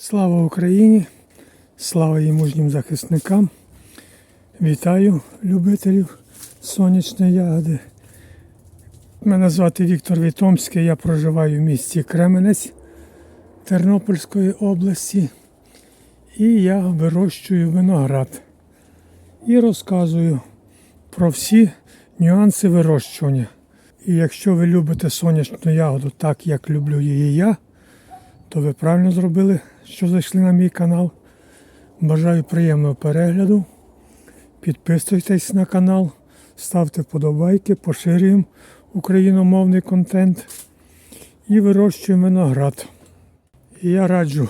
Слава Україні! Слава її мужнім захисникам! Вітаю любителів сонячної ягоди. Мене звати Віктор Вітомський, я проживаю в місті Кременець Тернопільської області. І я вирощую виноград. І розказую про всі нюанси вирощування. І якщо ви любите сонячну ягоду так, як люблю її я, то ви правильно зробили, що зайшли на мій канал. Бажаю приємного перегляду. Підписуйтесь на канал, ставте вподобайки, поширюємо україномовний контент і вирощуємо виноград. І я раджу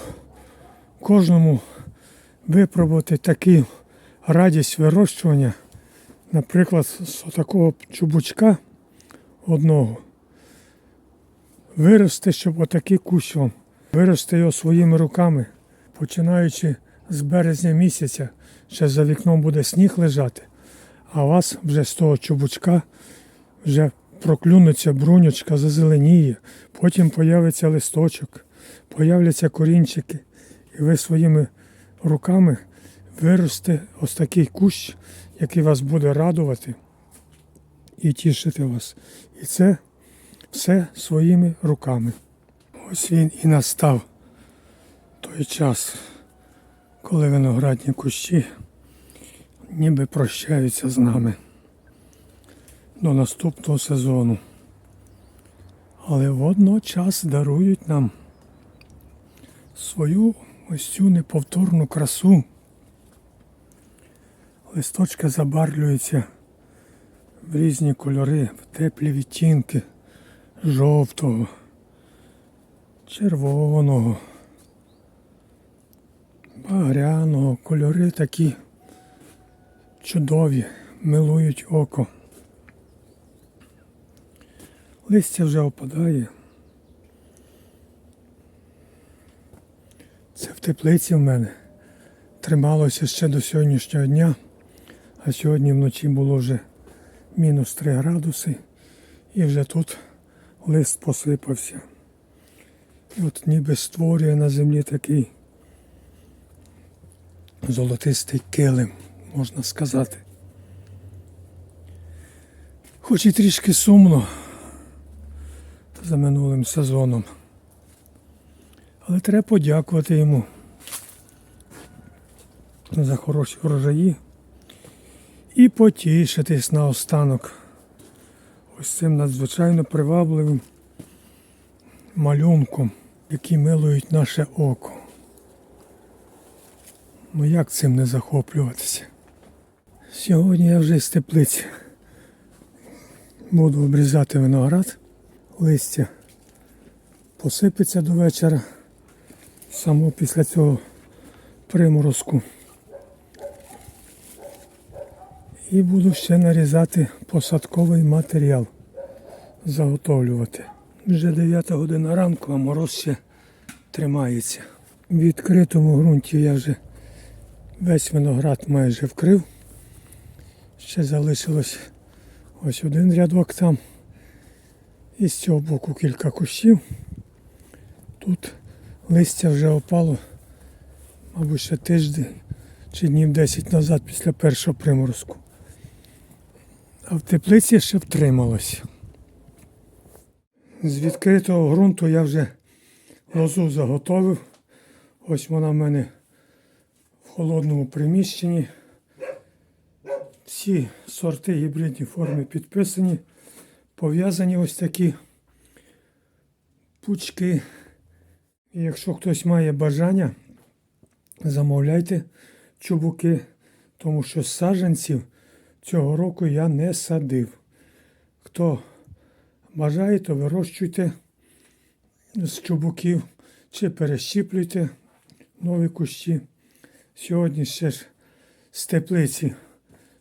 кожному випробувати таку радість вирощування, наприклад, з такого чубучка одного. Вирости, щоб отакий кущ вам. Вирости його своїми руками, починаючи з березня місяця, ще за вікном буде сніг лежати, а вас вже з того чубучка вже проклюнеться брунючка, зазеленіє, потім появиться листочок, появляться корінчики, і ви своїми руками виросте ось такий кущ, який вас буде радувати і тішити вас. І це все своїми руками. Ось він і настав той час, коли виноградні кущі ніби прощаються з нами до наступного сезону. Але водночас дарують нам свою ось цю неповторну красу. Листочки забарвлюються в різні кольори, в теплі відтінки жовтого, червоного, багряного, кольори такі чудові, милують око. Листя вже опадає. Це в теплиці в мене. Трималося ще до сьогоднішнього дня, а сьогодні вночі було вже мінус 3 градуси і вже тут лист посипався. От ніби створює на землі такий золотистий килим, можна сказати. Хоч і трішки сумно за минулим сезоном. Але треба подякувати йому за хороші врожаї і потішитись наостанок ось цим надзвичайно привабливим малюнком, який милують наше око. Ну як цим не захоплюватися? Сьогодні я вже з теплиці буду обрізати виноград, листя посипеться до вечора, само після цього приморозку. І буду ще нарізати посадковий матеріал, заготовлювати. Вже 9 година ранку, а мороз ще тримається. В відкритому ґрунті я вже весь виноград майже вкрив. Ще залишилось ось один рядок там. І з цього боку кілька кущів. Тут листя вже опало, мабуть, ще тиждень чи днів 10 назад після першого приморозку. А в теплиці ще втрималось. З відкритого ґрунту я вже лозу заготовив. Ось вона в мене в холодному приміщенні. Всі сорти гібридні форми підписані. Пов'язані ось такі пучки. Якщо хтось має бажання, замовляйте чубуки, тому що саджанців цього року я не садив. Хто бажає, то вирощуйте з чубуків чи перещіплюйте нові кущі. Сьогодні ще ж з теплиці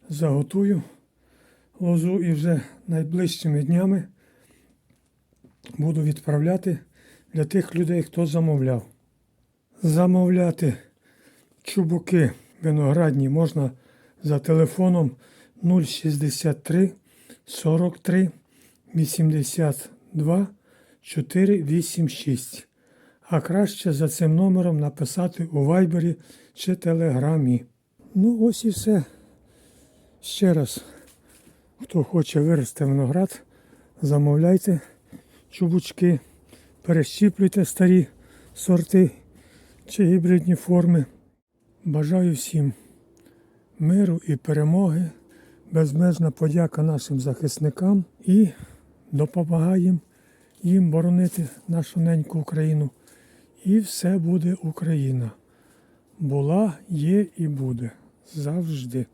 заготую лозу і вже найближчими днями буду відправляти для тих людей, хто замовляв. Замовляти чубуки виноградні можна за телефоном 063 43 82 486 а краще за цим номером написати у Вайбері чи Телеграмі. Ну, ось і все. Ще раз, хто хоче вирости виноград, замовляйте чубучки, перещіплюйте старі сорти чи гібридні форми. Бажаю всім миру і перемоги, безмежна подяка нашим захисникам і допомагаємо їм боронити нашу неньку Україну. І все буде Україна. Була, є і буде завжди.